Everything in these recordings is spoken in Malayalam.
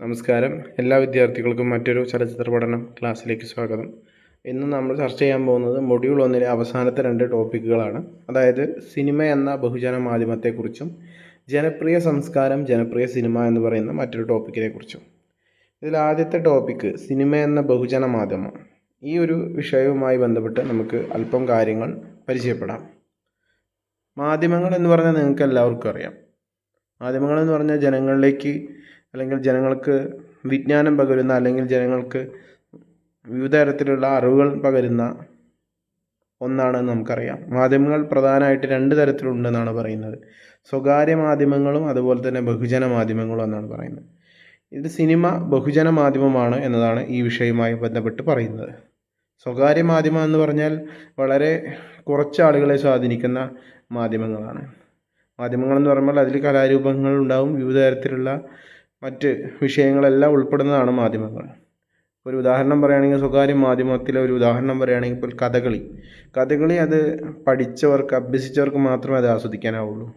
നമസ്കാരം. എല്ലാ വിദ്യാർത്ഥികൾക്കും മറ്റൊരു ചലച്ചിത്ര പഠനം ക്ലാസ്സിലേക്ക് സ്വാഗതം. ഇന്ന് നമ്മൾ ചർച്ച ചെയ്യാൻ പോകുന്നത് മൊഡ്യൂൾ ഒന്നിലെ അവസാനത്തെ രണ്ട് ടോപ്പിക്കുകളാണ്. അതായത് സിനിമ എന്ന ബഹുജന മാധ്യമത്തെക്കുറിച്ചും ജനപ്രിയ സംസ്കാരം ജനപ്രിയ സിനിമ എന്ന് പറയുന്ന മറ്റൊരു ടോപ്പിക്കിനെ കുറിച്ചും ഇതിൽ ആദ്യത്തെ ടോപ്പിക്ക് സിനിമ എന്ന ബഹുജന മാധ്യമം. ഈ ഒരു വിഷയവുമായി ബന്ധപ്പെട്ട് നമുക്ക് അല്പം കാര്യങ്ങൾ പരിചയപ്പെടാം. മാധ്യമങ്ങൾ എന്ന് പറഞ്ഞാൽ നിങ്ങൾക്ക് എല്ലാവർക്കും അറിയാം. മാധ്യമങ്ങൾ എന്ന് പറഞ്ഞാൽ ജനങ്ങളിലേക്ക് അല്ലെങ്കിൽ ജനങ്ങൾക്ക് വിജ്ഞാനം പകരുന്ന അല്ലെങ്കിൽ ജനങ്ങൾക്ക് വിവിധ തരത്തിലുള്ള അറിവുകൾ പകരുന്ന ഒന്നാണ് നമുക്കറിയാം. മാധ്യമങ്ങൾ പ്രധാനമായിട്ട് രണ്ട് തരത്തിലുണ്ടെന്നാണ് പറയുന്നത്. സ്വകാര്യ മാധ്യമങ്ങളും അതുപോലെ തന്നെ ബഹുജന മാധ്യമങ്ങളും എന്നാണ് പറയുന്നത്. ഇത് സിനിമ ബഹുജന മാധ്യമമാണ് എന്നതാണ് ഈ വിഷയവുമായി ബന്ധപ്പെട്ട് പറയുന്നത്. സ്വകാര്യ മാധ്യമം എന്ന് പറഞ്ഞാൽ വളരെ കുറച്ച് ആളുകളെ സ്വാധീനിക്കുന്ന മാധ്യമങ്ങളാണ്. മാധ്യമങ്ങൾ എന്ന് പറയുമ്പോൾ അതിൽ കലാരൂപങ്ങൾ ഉണ്ടാവും വിവിധ തരത്തിലുള്ള മറ്റ് വിഷയങ്ങളെല്ലാം ഉൾപ്പെടുന്നതാണ് മാധ്യമങ്ങൾ. ഒരു ഉദാഹരണം പറയുകയാണെങ്കിൽ സ്വകാര്യ മാധ്യമത്തിലെ ഒരു ഉദാഹരണം പറയുകയാണെങ്കിൽ ഇപ്പോൾ കഥകളി. കഥകളി അത് പഠിച്ചവർക്ക് അഭ്യസിച്ചവർക്ക് മാത്രമേ അത് ആസ്വദിക്കാനാവുള്ളൂ.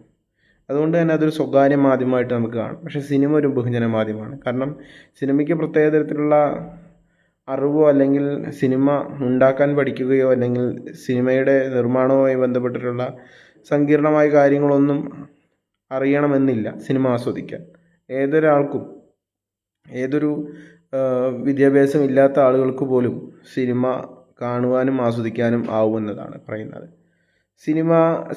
അതുകൊണ്ട് തന്നെ അതൊരു സ്വകാര്യ മാധ്യമമായിട്ട് നമുക്ക് കാണാം. പക്ഷേ സിനിമ ഒരു ബഹുജന മാധ്യമമാണ്. കാരണം സിനിമയ്ക്ക് പ്രത്യേക തരത്തിലുള്ള അറിവോ അല്ലെങ്കിൽ സിനിമ ഉണ്ടാക്കാൻ പഠിക്കുകയോ അല്ലെങ്കിൽ സിനിമയുടെ നിർമ്മാണവുമായി ബന്ധപ്പെട്ടിട്ടുള്ള സങ്കീർണമായ കാര്യങ്ങളൊന്നും അറിയണമെന്നില്ല സിനിമ ആസ്വദിക്കാൻ. ഏതൊരാൾക്കും ഏതൊരു വിദ്യാഭ്യാസം ഇല്ലാത്ത ആളുകൾക്ക് പോലും സിനിമ കാണുവാനും ആസ്വദിക്കാനും ആവുമെന്നതാണ് പറയുന്നത്. സിനിമ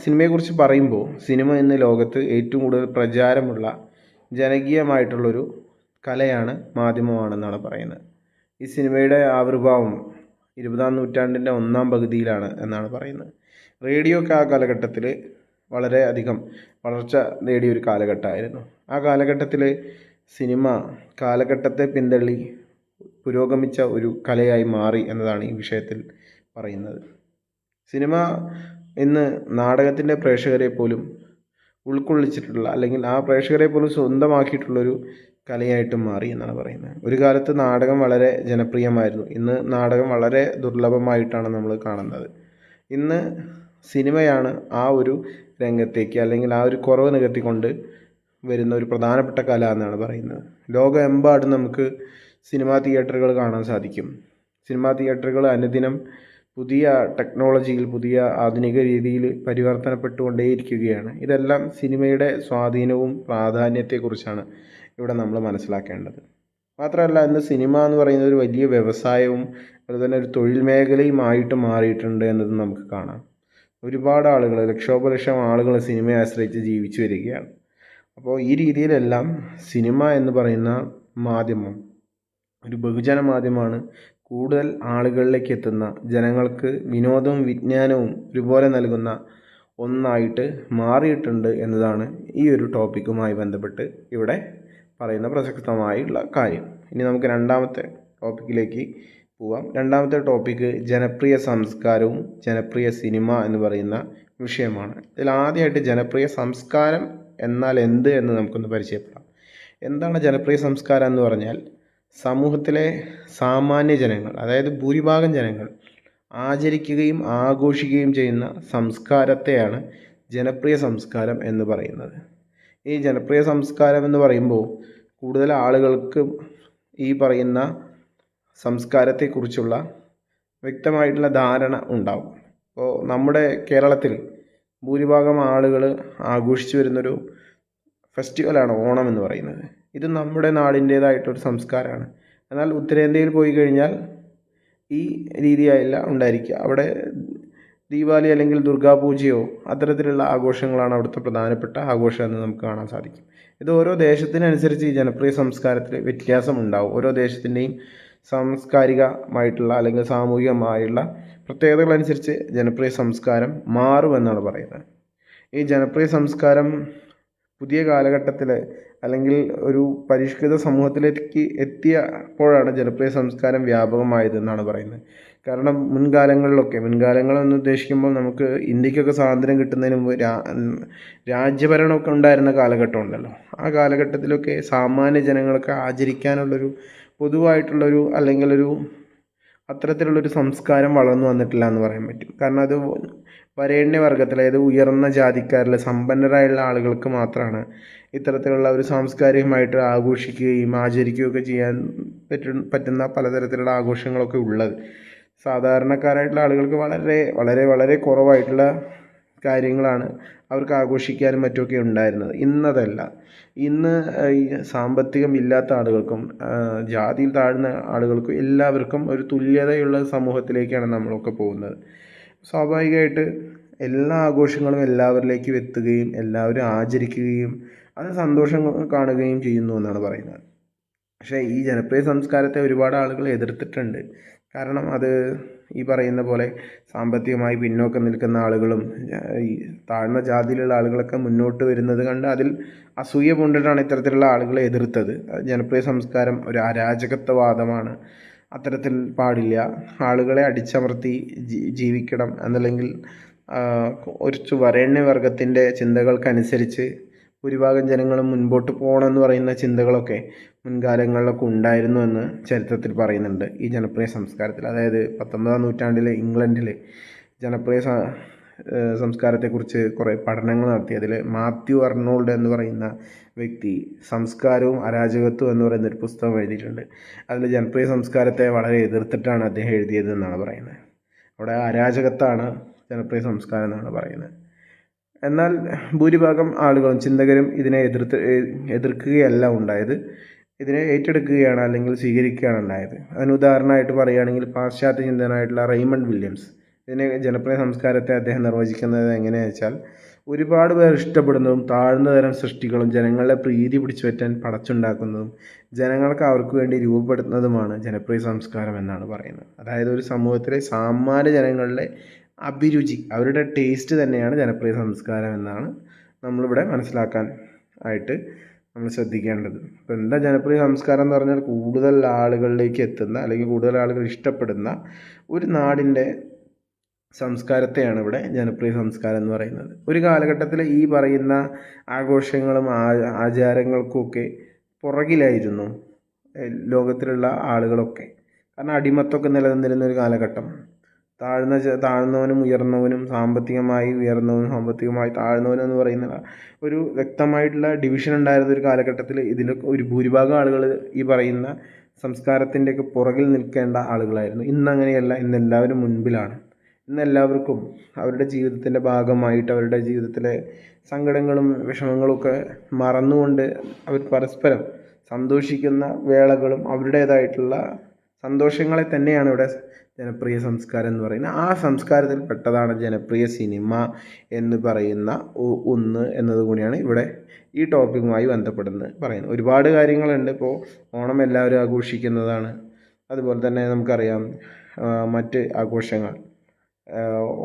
സിനിമയെക്കുറിച്ച് പറയുമ്പോൾ സിനിമ ഇന്ന് ലോകത്ത് ഏറ്റവും കൂടുതൽ പ്രചാരമുള്ള ജനകീയമായിട്ടുള്ളൊരു കലയാണ് മാധ്യമമാണെന്നാണ് പറയുന്നത്. ഈ സിനിമയുടെ ആവിർഭാവം ഇരുപതാം നൂറ്റാണ്ടിന്റെ ഒന്നാം പകുതിയിലാണ് എന്നാണ് പറയുന്നത്. റേഡിയോ കാലഘട്ടത്തിൽ വളരെ അധികം വളർച്ച നേടിയ ഒരു കാലഘട്ടമായിരുന്നു. ആ കാലഘട്ടത്തിൽ സിനിമ കാലഘട്ടത്തെ പിന്തള്ളി പുരോഗമിച്ച ഒരു കലയായി മാറി എന്നതാണ് ഈ വിഷയത്തിൽ പറയുന്നത്. സിനിമ ഇന്ന് നാടകത്തിന്റെ പ്രേക്ഷകരെ പോലും ഉൾക്കൊള്ളിച്ചിട്ടുള്ള അല്ലെങ്കിൽ ആ പ്രേക്ഷകരെ പോലും സ്വന്തമാക്കിയിട്ടുള്ളൊരു കലയായിട്ട് മാറി എന്നാണ് പറയുന്നത്. ഒരു കാലത്ത് നാടകം വളരെ ജനപ്രിയമായിരുന്നു. ഇന്ന് നാടകം വളരെ ദുർലഭമായിട്ടാണ് നമ്മൾ കാണുന്നത്. ഇന്ന് സിനിമയാണ് ആ ഒരു രംഗത്തേക്ക് അല്ലെങ്കിൽ ആ ഒരു കുറവ് നികത്തിക്കൊണ്ട് വരുന്ന ഒരു പ്രധാനപ്പെട്ട കല എന്നാണ് പറയുന്നത്. ലോകമെമ്പാടും നമുക്ക് സിനിമാ തിയേറ്ററുകൾ കാണാൻ സാധിക്കും. സിനിമാ തിയേറ്ററുകൾ അനുദിനം പുതിയ ടെക്നോളജിയിൽ പുതിയ ആധുനിക രീതിയിൽ പരിവർത്തനപ്പെട്ടുകൊണ്ടേയിരിക്കുകയാണ്. ഇതെല്ലാം സിനിമയുടെ സ്വാധീനവും പ്രാധാന്യത്തെക്കുറിച്ചാണ് ഇവിടെ നമ്മൾ മനസ്സിലാക്കേണ്ടത്. മാത്രമല്ല ഇന്ന് സിനിമ എന്ന് പറയുന്നത് ഒരു വലിയ വ്യവസായവും അതുപോലെ തന്നെ ഒരു തൊഴിൽ മേഖലയുമായിട്ട് മാറിയിട്ടുണ്ട് എന്നതും നമുക്ക് കാണാം. ഒരുപാട് ആളുകൾ ലക്ഷോപലക്ഷം ആളുകൾ സിനിമയെ ആശ്രയിച്ച് ജീവിച്ചു വരികയാണ്. അപ്പോൾ ഈ രീതിയിലെല്ലാം സിനിമ എന്ന് പറയുന്ന മാധ്യമം ഒരു ബഹുജന മാധ്യമമാണ് കൂടുതൽ ആളുകളിലേക്ക് എത്തുന്ന ജനങ്ങൾക്ക് വിനോദവും വിജ്ഞാനവും ഒരുപോലെ നൽകുന്ന ഒന്നായിട്ട് മാറിയിട്ടുണ്ട് എന്നതാണ് ഈ ഒരു ടോപ്പിക്കുമായി ബന്ധപ്പെട്ട് ഇവിടെ പറയുന്ന പ്രസക്തമായുള്ള കാര്യം. ഇനി നമുക്ക് രണ്ടാമത്തെ ടോപ്പിക്കിലേക്ക് പോവാം. രണ്ടാമത്തെ ടോപ്പിക്ക് ജനപ്രിയ സംസ്കാരവും ജനപ്രിയ സിനിമ എന്ന് പറയുന്ന വിഷയമാണ്. ഇതിൽ ആദ്യമായിട്ട് ജനപ്രിയ സംസ്കാരം എന്നാൽ എന്ത് എന്ന് നമുക്കൊന്ന് പരിചയപ്പെടാം. എന്താണ് ജനപ്രിയ സംസ്കാരം എന്ന് പറഞ്ഞാൽ സമൂഹത്തിലെ സാമാന്യ ജനങ്ങൾ അതായത് ഭൂരിഭാഗം ജനങ്ങൾ ആചരിക്കുകയും ആഘോഷിക്കുകയും ചെയ്യുന്ന സംസ്കാരത്തെയാണ് ജനപ്രിയ സംസ്കാരം എന്ന് പറയുന്നത്. ഈ ജനപ്രിയ സംസ്കാരം എന്ന് പറയുമ്പോൾ കൂടുതൽ ആളുകൾക്ക് ഈ പറയുന്ന സംസ്കാരത്തെക്കുറിച്ചുള്ള വ്യക്തമായിട്ടുള്ള ധാരണ ഉണ്ടാവും. അപ്പോൾ നമ്മുടെ കേരളത്തിൽ ഭൂരിഭാഗം ആളുകൾ ആഘോഷിച്ചു വരുന്നൊരു ഫെസ്റ്റിവലാണ് ഓണം എന്ന് പറയുന്നത്. ഇത് നമ്മുടെ നാടിന്റേതായിട്ടൊരു സംസ്കാരമാണ്. എന്നാൽ ഉത്തരേന്ത്യയിൽ പോയി കഴിഞ്ഞാൽ ഈ രീതിയായില്ല ഉണ്ടായിരിക്കുക. അവിടെ ദീപാവലി അല്ലെങ്കിൽ ദുർഗാപൂജയോ അത്തരത്തിലുള്ള ആഘോഷങ്ങളാണ് അവിടുത്തെ പ്രധാനപ്പെട്ട ആഘോഷം എന്ന് നമുക്ക് കാണാൻ സാധിക്കും. ഇത് ഓരോ ദേശത്തിനനുസരിച്ച് ഈ ജനപ്രിയ സംസ്കാരത്തിൽ വ്യത്യാസം ഉണ്ടാവും ഓരോ ദേശത്തിന്റെയും സാംസ്കാരികമായിട്ടുള്ള അല്ലെങ്കിൽ സാമൂഹികമായുള്ള പ്രത്യേകതകളനുസരിച്ച് ജനപ്രിയ സംസ്കാരം മാറുമെന്നാണ് പറയുന്നത്. ഈ ജനപ്രിയ സംസ്കാരം പുതിയ കാലഘട്ടത്തിൽ അല്ലെങ്കിൽ ഒരു പരിഷ്കൃത സമൂഹത്തിലേക്ക് എത്തിയപ്പോഴാണ് ജനപ്രിയ സംസ്കാരം വ്യാപകമായതെന്നാണ് പറയുന്നത്. കാരണം മുൻകാലങ്ങളിലൊക്കെ മുൻകാലങ്ങളെന്ന് ഉദ്ദേശിക്കുമ്പോൾ നമുക്ക് ഇന്ത്യക്കൊക്കെ സ്വാതന്ത്ര്യം കിട്ടുന്നതിന് മുമ്പ് രാ രാജ്യഭരണമൊക്കെ ഉണ്ടായിരുന്ന കാലഘട്ടമുണ്ടല്ലോ ആ കാലഘട്ടത്തിലൊക്കെ സാമാന്യ ജനങ്ങൾക്ക് ആചരിക്കാനുള്ളൊരു പൊതുവായിട്ടുള്ളൊരു അല്ലെങ്കിൽ ഒരു അത്തരത്തിലുള്ളൊരു സംസ്കാരം വളർന്നു വന്നിട്ടില്ല എന്ന് പറയാൻ പറ്റും. കാരണം അത് വരേണ്യവർഗത്തിൽ അതായത് ഉയർന്ന ജാതിക്കാരിൽ സമ്പന്നരായുള്ള ആളുകൾക്ക് മാത്രമാണ് ഇത്തരത്തിലുള്ള ഒരു സാംസ്കാരികമായിട്ട് ആഘോഷിക്കുകയും ആചരിക്കുകയൊക്കെ ചെയ്യാൻ പറ്റും പറ്റുന്ന പലതരത്തിലുള്ള ആഘോഷങ്ങളൊക്കെ ഉള്ളത്. സാധാരണക്കാരായിട്ടുള്ള ആളുകൾക്ക് വളരെ വളരെ വളരെ കുറവായിട്ടുള്ള കാര്യങ്ങളാണ് അവർക്ക് ആഘോഷിക്കാനും മറ്റുമൊക്കെ ഉണ്ടായിരുന്നത്. ഇന്നതല്ല. ഇന്ന് സാമ്പത്തികം ഇല്ലാത്ത ആളുകൾക്കും ജാതിയിൽ താഴ്ന്ന ആളുകൾക്കും എല്ലാവർക്കും ഒരു തുല്യതയുള്ള സമൂഹത്തിലേക്കാണ് നമ്മളൊക്കെ പോകുന്നത്. സ്വാഭാവികമായിട്ട് എല്ലാ ആഘോഷങ്ങളും എല്ലാവരിലേക്കും എത്തുകയും എല്ലാവരും ആചരിക്കുകയും അത് സന്തോഷം കാണുകയും ചെയ്യുന്നു എന്നാണ് പറയുന്നത്. പക്ഷേ ഈ ജനപ്രിയ സംസ്കാരത്തെ ഒരുപാട് ആളുകൾ എതിർത്തിട്ടുണ്ട്. കാരണം അത് ഈ പറയുന്ന പോലെ സാമ്പത്തികമായി പിന്നോക്കം നിൽക്കുന്ന ആളുകളും ഈ താഴ്ന്ന ജാതിയിലുള്ള ആളുകളൊക്കെ മുന്നോട്ട് വരുന്നത് കണ്ട് അതിൽ അസൂയ പൂണ്ടിട്ടാണ് ഇത്തരത്തിലുള്ള ആളുകളെ എതിർത്തത്. ജനപ്രിയ സംസ്കാരം ഒരു അരാജകത്വവാദമാണ്. അത്തരത്തിൽ പാടില്ല. ആളുകളെ അടിച്ചമർത്തി ജീവിക്കണം. എന്നല്ലെങ്കിൽ ഒരു വരേണ്യവർഗത്തിന്റെ ചിന്തകൾക്കനുസരിച്ച് ഭൂരിഭാഗം ജനങ്ങളും മുൻപോട്ട് പോകണമെന്ന് പറയുന്ന ചിന്തകളൊക്കെ മുൻകാലങ്ങളിലൊക്കെ ഉണ്ടായിരുന്നു എന്ന് ചരിത്രത്തിൽ പറയുന്നുണ്ട് ഈ ജനപ്രിയ സംസ്കാരത്തിൽ. അതായത് പത്തൊമ്പതാം നൂറ്റാണ്ടിലെ ഇംഗ്ലണ്ടിൽ ജനപ്രിയ സംസ്കാരത്തെക്കുറിച്ച് കുറേ പഠനങ്ങൾ നടത്തി. അതിൽ മാത്യു അർണോൾഡ് എന്ന് പറയുന്ന വ്യക്തി സംസ്കാരവും അരാജകത്വം എന്ന് പറയുന്ന ഒരു പുസ്തകം എഴുതിയിട്ടുണ്ട്. അതിൽ ജനപ്രിയ സംസ്കാരത്തെ വളരെ എതിർത്തിട്ടാണ് അദ്ദേഹം എഴുതിയത് എന്നാണ് പറയുന്നത്. അവിടെ അരാജകത്താണ് ജനപ്രിയ സംസ്കാരം എന്നാണ് പറയുന്നത്. എന്നാൽ ഭൂരിഭാഗം ആളുകളും ചിന്തകരും ഇതിനെ എതിർത്ത് എതിർക്കുകയല്ല ഉണ്ടായത്. ഇതിനെ ഏറ്റെടുക്കുകയാണ് അല്ലെങ്കിൽ സ്വീകരിക്കുകയാണ് ഉണ്ടായത്. അതിന് ഉദാഹരണമായിട്ട് പറയുകയാണെങ്കിൽ പാശ്ചാത്യ ചിന്തനായിട്ടുള്ള റെയ്മണ്ട് വില്യംസ്. ഇതിനെ ജനപ്രിയ സംസ്കാരത്തെ അദ്ദേഹം നിർവചിക്കുന്നത് എങ്ങനെയാണെന്ന് വെച്ചാൽ ഒരുപാട് പേർ ഇഷ്ടപ്പെടുന്നതും താഴ്ന്ന തരം സൃഷ്ടികളും ജനങ്ങളുടെ പ്രീതി പിടിച്ചു പറ്റാൻ പടച്ചുണ്ടാക്കുന്നതും ജനങ്ങൾക്ക് അവർക്ക് വേണ്ടി രൂപപ്പെടുത്തുന്നതുമാണ് ജനപ്രിയ സംസ്കാരം എന്നാണ് പറയുന്നത്. അതായത് ഒരു സമൂഹത്തിലെ സാമാന്യ ജനങ്ങളുടെ അഭിരുചി അവരുടെ ടേസ്റ്റ് തന്നെയാണ് ജനപ്രിയ സംസ്കാരം എന്നാണ് നമ്മളിവിടെ മനസ്സിലാക്കാൻ ആയിട്ട് നമ്മൾ ശ്രദ്ധിക്കേണ്ടത്. അപ്പോൾ എന്താ ജനപ്രിയ സംസ്കാരം എന്ന് പറഞ്ഞാൽ കൂടുതൽ ആളുകളിലേക്ക് എത്തുന്ന അല്ലെങ്കിൽ കൂടുതൽ ആളുകൾ ഇഷ്ടപ്പെടുന്ന ഒരു നാടിന്റെ സംസ്കാരത്തെയാണ് ഇവിടെ ജനപ്രിയ സംസ്കാരം എന്ന് പറയുന്നത്. ഒരു കാലഘട്ടത്തിൽ ഈ പറയുന്ന ആഘോഷങ്ങളും ആചാരങ്ങൾക്കുമൊക്കെ പുറകിലായിരുന്നു ലോകത്തിലുള്ള ആളുകളൊക്കെ. കാരണം അടിമത്തൊക്കെ നിലനിന്നിരുന്ന ഒരു കാലഘട്ടം. താഴ്ന്ന താഴ്ന്നവനും ഉയർന്നവനും സാമ്പത്തികമായി ഉയർന്നവനും സാമ്പത്തികമായി താഴ്ന്നവനും എന്ന് പറയുന്ന ഒരു വ്യക്തമായിട്ടുള്ള ഡിവിഷൻ ഉണ്ടായിരുന്ന ഒരു കാലഘട്ടത്തിൽ ഇതിൽ ഒരു ഭൂരിഭാഗം ആളുകൾ ഈ പറയുന്ന സംസ്കാരത്തിന്റെയൊക്കെ പുറകിൽ നിൽക്കേണ്ട ആളുകളായിരുന്നു. ഇന്നങ്ങനെയല്ല ഇന്ന് എല്ലാവരും മുൻപിലാണ്. ഇന്ന് എല്ലാവർക്കും അവരുടെ ജീവിതത്തിന്റെ ഭാഗമായിട്ട് അവരുടെ ജീവിതത്തിലെ സങ്കടങ്ങളും വിഷമങ്ങളും ഒക്കെ മറന്നുകൊണ്ട് അവർ പരസ്പരം സന്തോഷിക്കുന്ന വേളകളും അവരുടേതായിട്ടുള്ള സന്തോഷങ്ങളെ തന്നെയാണ് ഇവിടെ ജനപ്രിയ സംസ്കാരം എന്ന് പറയുന്നത് ആ സംസ്കാരത്തിൽ പെട്ടതാണ് ജനപ്രിയ സിനിമ എന്ന് പറയുന്ന ഒന്ന് എന്നതുകൂടിയാണ് ഇവിടെ ഈ ടോപ്പിക്കുമായി ബന്ധപ്പെടുന്നത് പറയുന്നത്. ഒരുപാട് കാര്യങ്ങളുണ്ട്. ഇപ്പോൾ ഓണം എല്ലാവരും ആഘോഷിക്കുന്നതാണ്. അതുപോലെ തന്നെ നമുക്കറിയാം മറ്റ് ആഘോഷങ്ങൾ.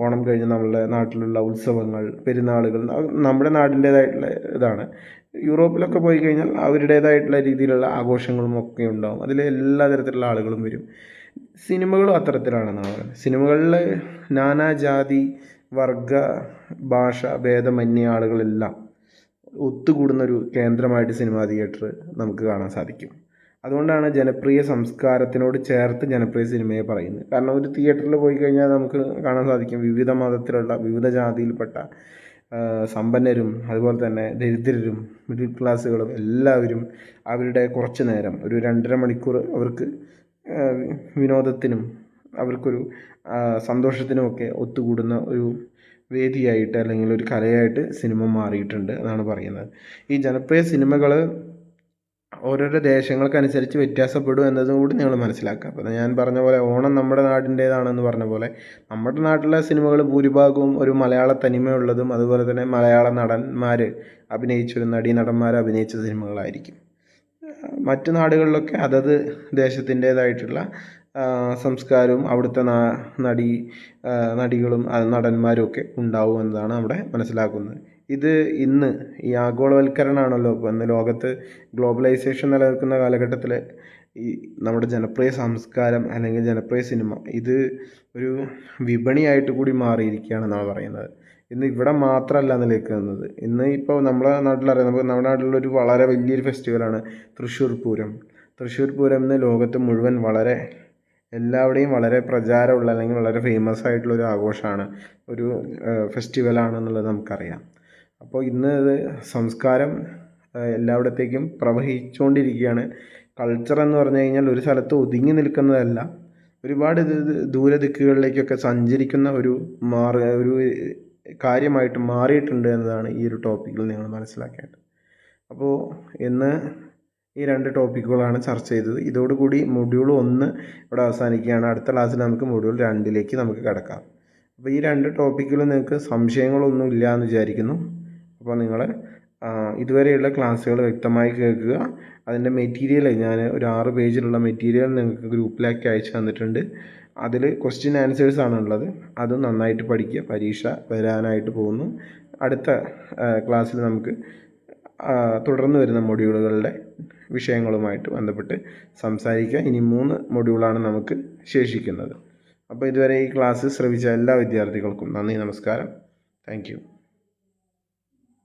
ഓണം കഴിഞ്ഞ് നമ്മളുടെ നാട്ടിലുള്ള ഉത്സവങ്ങൾ പെരുന്നാളുകൾ നമ്മുടെ നാടിന്റേതായിട്ടുള്ള ഇതാണ്. യൂറോപ്പിലൊക്കെ പോയി കഴിഞ്ഞാൽ അവരുടേതായിട്ടുള്ള രീതിയിലുള്ള ആഘോഷങ്ങളും ഒക്കെ ഉണ്ടാവും. അതിൽ എല്ലാ തരത്തിലുള്ള ആളുകളും വരും. സിനിമകളും അത്തരത്തിലാണെന്നാണ് പറയുന്നത്. സിനിമകളിൽ നാനാജാതി വർഗ ഭാഷ ഭേദമന്യ ആളുകളെല്ലാം ഒത്തുകൂടുന്നൊരു കേന്ദ്രമായിട്ട് സിനിമാ തിയേറ്റർ നമുക്ക് കാണാൻ സാധിക്കും. അതുകൊണ്ടാണ് ജനപ്രിയ സംസ്കാരത്തിനോട് ചേർത്ത് ജനപ്രിയ സിനിമയെ പറയുന്നത്. കാരണം ഒരു തിയേറ്ററിൽ പോയി കഴിഞ്ഞാൽ നമുക്ക് കാണാൻ സാധിക്കും വിവിധ മതത്തിലുള്ള വിവിധ ജാതിയിൽപ്പെട്ട സമ്പന്നരും അതുപോലെ തന്നെ ദരിദ്രരും മിഡിൽ ക്ലാസ്സുകളും എല്ലാവരും അവരുടെ കുറച്ച് നേരം ഒരു രണ്ടര മണിക്കൂർ അവർക്ക് വിനോദത്തിനും അവർക്കൊരു സന്തോഷത്തിനുമൊക്കെ ഒത്തുകൂടുന്ന ഒരു വേദിയായിട്ട് അല്ലെങ്കിൽ ഒരു കലയായിട്ട് സിനിമ മാറിയിട്ടുണ്ട് എന്നാണ് പറയുന്നത്. ഈ ജനപ്രിയ സിനിമകൾ ഓരോരോ ദേശങ്ങൾക്കനുസരിച്ച് വ്യത്യാസപ്പെടും എന്നതും കൂടി നിങ്ങൾ മനസ്സിലാക്കുക. അപ്പോൾ ഞാൻ പറഞ്ഞ പോലെ ഓണം നമ്മുടെ നാടിന്റേതാണെന്ന് പറഞ്ഞ പോലെ നമ്മുടെ നാട്ടിലെ സിനിമകൾ ഭൂരിഭാഗവും ഒരു മലയാള തനിമയുള്ളതും അതുപോലെ തന്നെ മലയാള നടന്മാർ അഭിനയിച്ചൊരു നടീ നടന്മാർ അഭിനയിച്ച സിനിമകളായിരിക്കും. മറ്റു നാടുകളിലൊക്കെ അതത് ദേശത്തിന്റേതായിട്ടുള്ള സംസ്കാരവും അവിടുത്തെ നടി നടികളും നടന്മാരും ഒക്കെ ഉണ്ടാവും എന്നതാണ് അവിടെ മനസ്സിലാക്കുന്നത്. ഇത് ഇന്ന് ഈ ആഗോളവൽക്കരണമാണല്ലോ. ഇപ്പോൾ ഇന്ന് ലോകത്ത് ഗ്ലോബലൈസേഷൻ നിലനിൽക്കുന്ന കാലഘട്ടത്തിൽ ഈ നമ്മുടെ ജനപ്രിയ സംസ്കാരം അല്ലെങ്കിൽ ജനപ്രിയ സിനിമ ഇത് ഒരു വിപണിയായിട്ട് കൂടി മാറിയിരിക്കുകയാണെന്നാണ് പറയുന്നത്. ഇന്ന് ഇവിടെ മാത്രമല്ല നിലനിൽക്കുന്നത് ഇന്ന് ഇപ്പോൾ നമ്മുടെ നാട്ടിലറിയാം നമുക്ക് നമ്മുടെ നാട്ടിലൊരു വളരെ വലിയൊരു ഫെസ്റ്റിവലാണ് തൃശ്ശൂർ പൂരം. തൃശ്ശൂർ പൂരം ഇന്ന് ലോകത്ത് മുഴുവൻ വളരെ എല്ലാവിടെയും വളരെ പ്രചാരമുള്ള അല്ലെങ്കിൽ വളരെ ഫേമസ് ആയിട്ടുള്ള ഒരു ആഘോഷമാണ് ഒരു ഫെസ്റ്റിവലാണെന്നുള്ളത് നമുക്കറിയാം. അപ്പോൾ ഇന്ന് സംസ്കാരം എല്ലായിടത്തേക്കും പ്രവഹിച്ചുകൊണ്ടിരിക്കുകയാണ്. കൾച്ചർ എന്ന് പറഞ്ഞു കഴിഞ്ഞാൽ ഒരു സ്ഥലത്ത് ഒതുങ്ങി നിൽക്കുന്നതല്ല. ഒരുപാട് ദൂര ദിക്കുകളിലേക്കൊക്കെ സഞ്ചരിക്കുന്ന ഒരു മാർഗ ഒരു കാര്യമായിട്ട് മാറിയിട്ടുണ്ട് എന്നതാണ് ഈ ഒരു ടോപ്പിക്കിൽ നിങ്ങൾ മനസ്സിലാക്കേണ്ടത്. അപ്പോൾ ഇന്ന് ഈ രണ്ട് ടോപ്പിക്കുകളാണ് ചർച്ച ചെയ്തത്. ഇതോടുകൂടി മൊഡ്യൂൾ ഒന്ന് ഇവിടെ അവസാനിക്കുകയാണ്. അടുത്ത ക്ലാസ്സിൽ നമുക്ക് മൊഡ്യൂൾ രണ്ടിലേക്ക് നമുക്ക് കിടക്കാം. അപ്പോൾ ഈ രണ്ട് ടോപ്പിക്കിലും നിങ്ങൾക്ക് സംശയങ്ങളൊന്നും ഇല്ല എന്ന് വിചാരിക്കുന്നു. അപ്പോൾ നിങ്ങൾ ഇതുവരെയുള്ള ക്ലാസ്സുകൾ വ്യക്തമായി കേൾക്കുക. അതിന്റെ മെറ്റീരിയൽ ഞാൻ ഒരു ആറ് പേജിലുള്ള മെറ്റീരിയൽ നിങ്ങൾക്ക് ഗ്രൂപ്പിലേക്ക് അയച്ചു തന്നിട്ടുണ്ട്. അതിൽ ക്വസ്റ്റ്യൻ ആൻസേഴ്സ് ആണ് ഉള്ളത് അത് നന്നായിട്ട് പഠിക്കുക. പരീക്ഷ വരാനായിട്ട് പോകുന്നു. അടുത്ത ക്ലാസ്സിൽ നമുക്ക് തുടർന്ന് വരുന്ന മൊഡ്യൂളുകളുടെ വിഷയങ്ങളുമായിട്ട് ബന്ധപ്പെട്ട് സംസാരിക്കുക ഇനി മൂന്ന് മൊഡ്യൂളാണ് നമുക്ക് ശേഷിക്കുന്നത്. അപ്പോൾ ഇതുവരെ ഈ ക്ലാസ് ശ്രവിച്ച എല്ലാ വിദ്യാർത്ഥികൾക്കും നന്ദി നമസ്കാരം. താങ്ക്